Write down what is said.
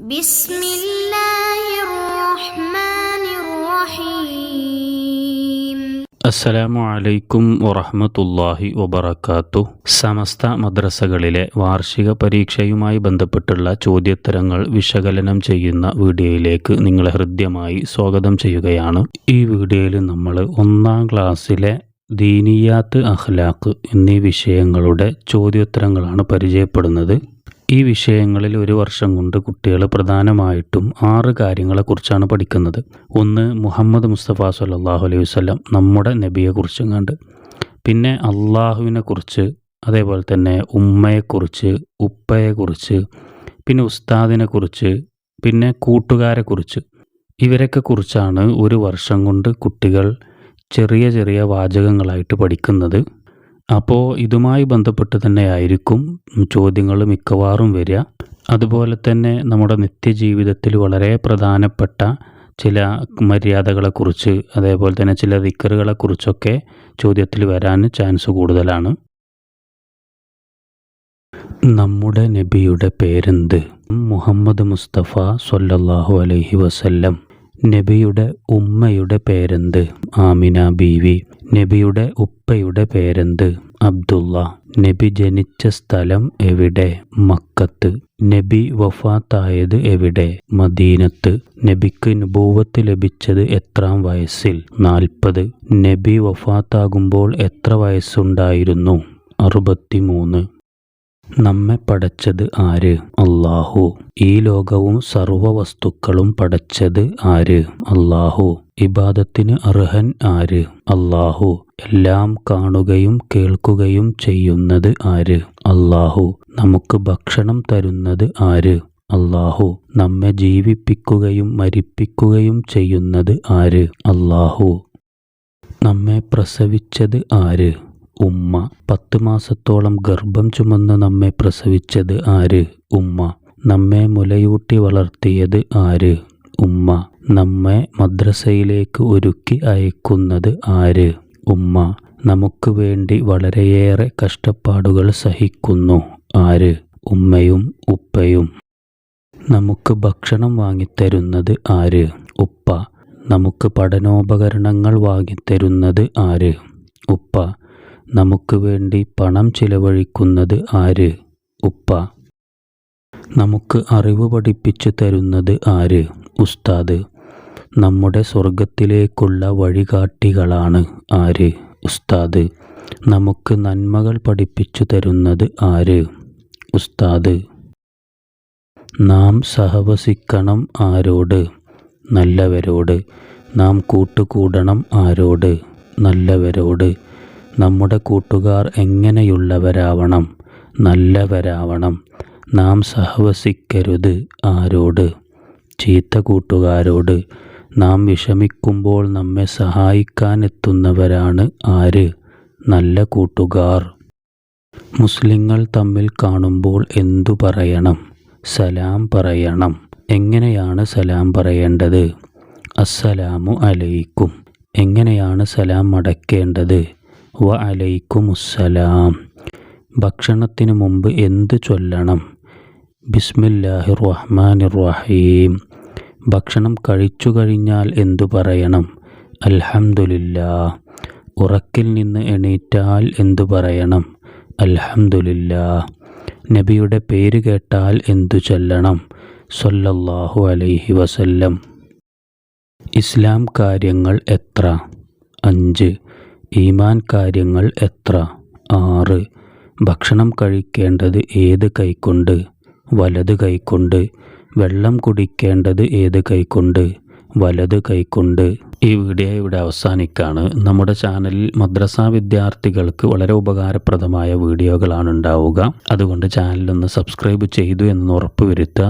بسم الله الرحمن الرحيم അസ്സലാമു അലൈക്കും വറഹ്മത്തുള്ളാഹി വബറകാത്തു സമസ്ത മദ്രസകളിലെ വാർഷിക പരീക്ഷയുമായി ബന്ധപ്പെട്ടുള്ള ചോദ്യോത്തരങ്ങൾ വിശകലനം ചെയ്യുന്ന വീഡിയോയിലേക്ക് നിങ്ങളെ ഹൃദ്യമായി സ്വാഗതം ചെയ്യുകയാണ് ഈ വീഡിയോയിൽ നമ്മൾ ഒന്നാം ക്ലാസ്സിലെ ദീനിയാത്ത് അഖ്ലാഖ് എന്നീ വിഷയങ്ങളുടെ ചോദ്യോത്തരങ്ങളാണ് പരിചയപ്പെടുന്നത് ഈ വിഷയങ്ങളിൽ ഒരു വർഷം കൊണ്ട് കുട്ടികൾ പ്രധാനമായിട്ടും ആറ് കാര്യങ്ങളെക്കുറിച്ചാണ് പഠിക്കുന്നത്. ഒന്ന് മുഹമ്മദ് മുസ്തഫ സല്ലല്ലാഹു അലൈഹി വസ്ലം നമ്മുടെ നബിയെക്കുറിച്ചും കണ്ട്. പിന്നെ അള്ളാഹുവിനെക്കുറിച്ച് അതേപോലെ തന്നെ ഉമ്മയെക്കുറിച്ച് ഉപ്പയെക്കുറിച്ച് പിന്നെ ഉസ്താദിനെക്കുറിച്ച് പിന്നെ കൂട്ടുകാരെക്കുറിച്ച്. ഇവരൊക്കെ കുറിച്ചാണ് ഒരു വർഷം കൊണ്ട് കുട്ടികൾ ചെറിയ ചെറിയ വാചകങ്ങളായിട്ട് പഠിക്കുന്നത്. അപ്പോൾ ഇതുമായി ബന്ധപ്പെട്ട് തന്നെ ആയിരിക്കും ചോദ്യങ്ങൾ മിക്കവാറും വരിക. അതുപോലെ തന്നെ നമ്മുടെ നിത്യജീവിതത്തിൽ വളരെ പ്രധാനപ്പെട്ട ചില മര്യാദകളെക്കുറിച്ച് അതേപോലെ തന്നെ ചില ദിക്കറുകളെക്കുറിച്ചൊക്കെ ചോദ്യത്തിൽ വരാൻ ചാൻസ് കൂടുതലാണ്. നമ്മുടെ നബിയുടെ പേരെന്ത്? മുഹമ്മദ് മുസ്തഫ സൊല്ലാഹു അലൈഹി വസല്ലം. നബിയുടെ ഉമ്മയുടെ പേരെന്ത്? ആമിന ബീവി. നബിയുടെ ഉപ്പയുടെ പേരെന്ത്? അബ്ദുള്ള. നബി ജനിച്ച സ്ഥലം എവിടെ? മക്കത്ത്. നബി വഫാത്തായത് എവിടെ? മദീനത്ത്. നബിക്ക് നുബൂവത്ത് ലഭിച്ചത് എത്രാം വയസ്സിൽ? നാൽപ്പത്. നബി വഫാത്താകുമ്പോൾ എത്ര വയസ്സുണ്ടായിരുന്നു? അറുപത്തിമൂന്ന്. നമ്മെ പടച്ചത് ആര്? അള്ളാഹു ഈ ലോകവും സർവ വസ്തുക്കളും പടച്ചത് ആര്? അള്ളാഹു ഇബാദത്തിന് അർഹൻ ആര്? അള്ളാഹു എല്ലാം കാണുകയും കേൾക്കുകയും ചെയ്യുന്നത് ആര്? അള്ളാഹു നമുക്ക് ഭക്ഷണം തരുന്നത് ആര്? അള്ളാഹു നമ്മെ ജീവിപ്പിക്കുകയും മരിപ്പിക്കുകയും ചെയ്യുന്നത് ആര്? അള്ളാഹു നമ്മെ പ്രസവിച്ചത് ആര്? ഉമ്മ. പത്തു മാസത്തോളം ഗർഭം ചുമന്ന് നമ്മെ പ്രസവിച്ചത് ആര്? ഉമ്മ. നമ്മെ മുലയൂട്ടി വളർത്തിയത് ആര്? ഉമ്മ. നമ്മെ മദ്രസയിലേക്ക് ഒരുക്കി അയക്കുന്നത് ആര്? ഉമ്മ. നമുക്ക് വേണ്ടി വളരെയേറെ കഷ്ടപ്പാടുകൾ സഹിക്കുന്നു ആര്? ഉമ്മയും ഉപ്പയും. നമുക്ക് ഭക്ഷണം വാങ്ങിത്തരുന്നത് ആര്? ഉപ്പ. നമുക്ക് പഠനോപകരണങ്ങൾ വാങ്ങിത്തരുന്നത് ആര്? ഉപ്പ. നമുക്ക് വേണ്ടി പണം ചിലവഴിക്കുന്നത് ആര്? ഉപ്പ. നമുക്ക് അറിവ് പഠിപ്പിച്ചു തരുന്നത് ആര്? ഉസ്താദ്. നമ്മുടെ സ്വർഗത്തിലേക്കുള്ള വഴികാട്ടികളാണ് ആര്? ഉസ്താദ്. നമുക്ക് നന്മകൾ പഠിപ്പിച്ചു തരുന്നത് ആര്? ഉസ്താദ്. നാം സഹവസിക്കണം ആരോട്? നല്ലവരോട്. നാം കൂട്ടുകൂടണം ആരോട്? നല്ലവരോട്. നമ്മുടെ കൂട്ടുകാർ എങ്ങനെയുള്ളവരാവണം? നല്ലവരാവണം. നാം സഹവസിക്കരുത് ആരോട്? ചീത്ത കൂട്ടുകാരോട്? നാം വിഷമിക്കുമ്പോൾ നമ്മെ സഹായിക്കാനെത്തുന്നവരാണ് ആര്? നല്ല കൂട്ടുകാർ. മുസ്ലിങ്ങൾ തമ്മിൽ കാണുമ്പോൾ എന്തു പറയണം? സലാം പറയണം. എങ്ങനെയാണ് സലാം പറയേണ്ടത്? അസ്സലാമു അലൈക്കും. എങ്ങനെയാണ് സലാം മടക്കേണ്ടത് വ ഭക്ഷണത്തിന് മുമ്പ് എന്ത് ചൊല്ലണം? ബിസ്മില്ലാഹി റഹ്മാനിർ റഹീം ഭക്ഷണം കഴിച്ചു കഴിഞ്ഞാൽ എന്തു പറയണം? അൽഹംദുലില്ലാ. ഉറക്കിൽ നിന്ന് എണീറ്റാൽ എന്തു പറയണം? അൽഹംദുലില്ലാ. നബിയുടെ പേര് കേട്ടാൽ എന്തു ചൊല്ലണം? സൊല്ലല്ലാഹു അലൈഹി വസല്ലം. ഇസ്ലാം കാര്യങ്ങൾ എത്ര? അഞ്ച്. ഈമാൻ കാര്യങ്ങൾ എത്ര? ആറ്. ഭക്ഷണം കഴിക്കേണ്ടത് ഏത് കൈക്കൊണ്ട് വലത് കൈക്കൊണ്ട് വെള്ളം കുടിക്കേണ്ടത് ഏത് കൈക്കൊണ്ട് വലത് കൈക്കൊണ്ട് ഈ വീഡിയോ ഇവിടെ അവസാനിക്കാണ്. നമ്മുടെ ചാനലിൽ മദ്രസ വിദ്യാർത്ഥികൾക്ക് വളരെ ഉപകാരപ്രദമായ വീഡിയോകളാണ് ഉണ്ടാവുക. അതുകൊണ്ട് ചാനലൊന്ന് സബ്സ്ക്രൈബ് ചെയ്തു എന്ന് ഉറപ്പുവരുത്തുക.